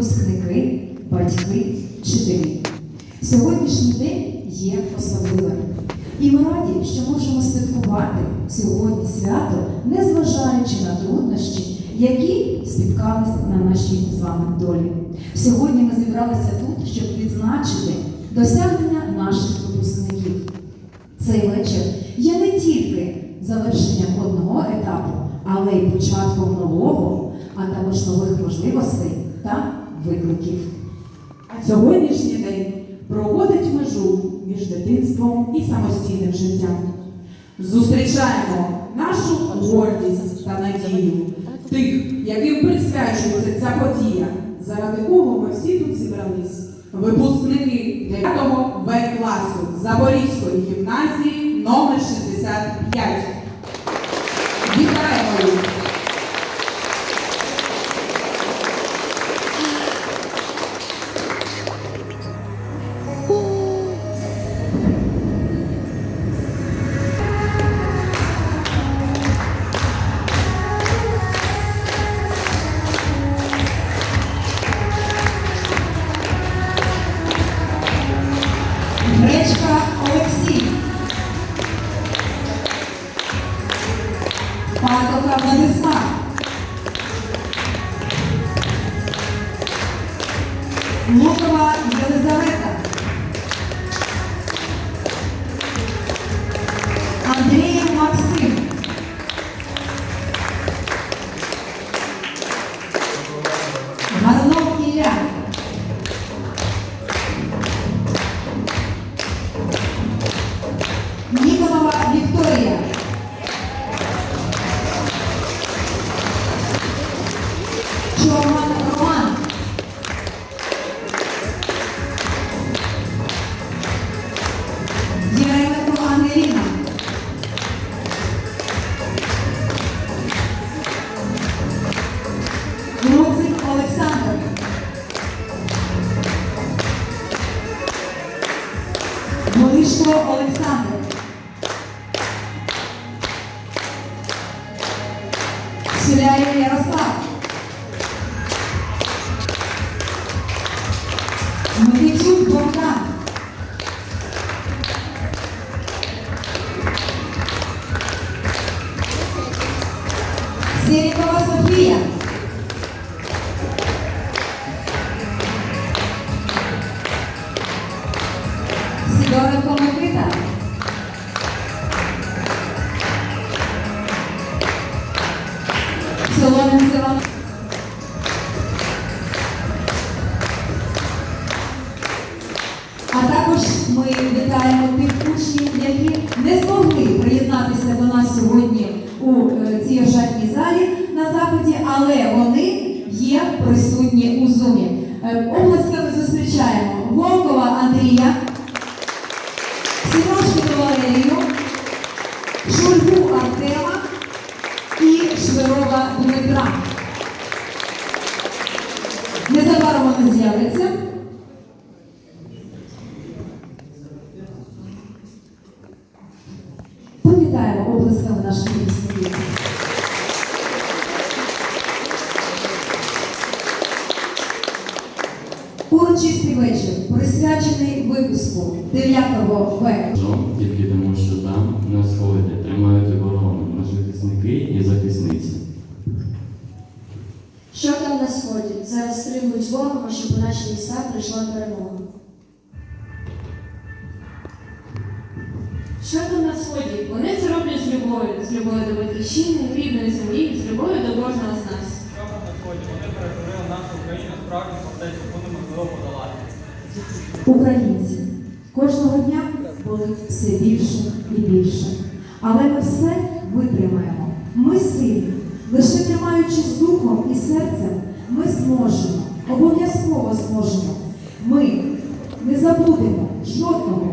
Випускники, батьки, вчителі. Сьогоднішній день є особливим. І ми раді, що можемо святкувати сьогодні свято, незважаючи на труднощі, які спіткалися на нашій з вами долі. Сьогодні ми зібралися тут, щоб відзначити досягнення наших випускників. Цей вечір є не тільки завершенням одного етапу, але й початком нового, а також нових можливостей та викликів. А сьогоднішній день проводить межу між дитинством і самостійним життям. Зустрічаємо нашу гордість та надію тих, яким присвячується ця подія, заради кого ми всі тут зібрались. Випускники 9 В класу Запорізької гімназії номер 65. Патока Владислав. Голишко Олександр. Сіляє Ярослав. А також ми вітаємо тих учнів, які не змогли приєднатися до нас сьогодні у е, цій ожатній залі на заході, але вони є присутні у зумі. Е, Обласками зустрічаємо Волкова Андрія, Сімошкіну Валерію, Шульгу Артема і Швирова Дмитра. Незабаром вони з'являться. Облисками наших випускників. Урочистий вечір присвячений випуску 9 В. Жом, тільки тому, що там на сході тримають оборону наші захисники і захисниці. Що там на сході? Зараз стримують ворога, щоб у наші міста прийшла перемога. Що там на сході? Вони любов'ю, з любов'ю до батьківщини, рідної землі, з любов'ю до кожного з нас. Що на сході? Вони перетворили нашу Україну справді фортецю, яку неможливо подолати. Українці кожного дня болить все більше і більше. Але ми все витримаємо. Ми сильні. Лише тримаючись духом і серцем, ми зможемо, обов'язково зможемо. Ми не забудемо жодного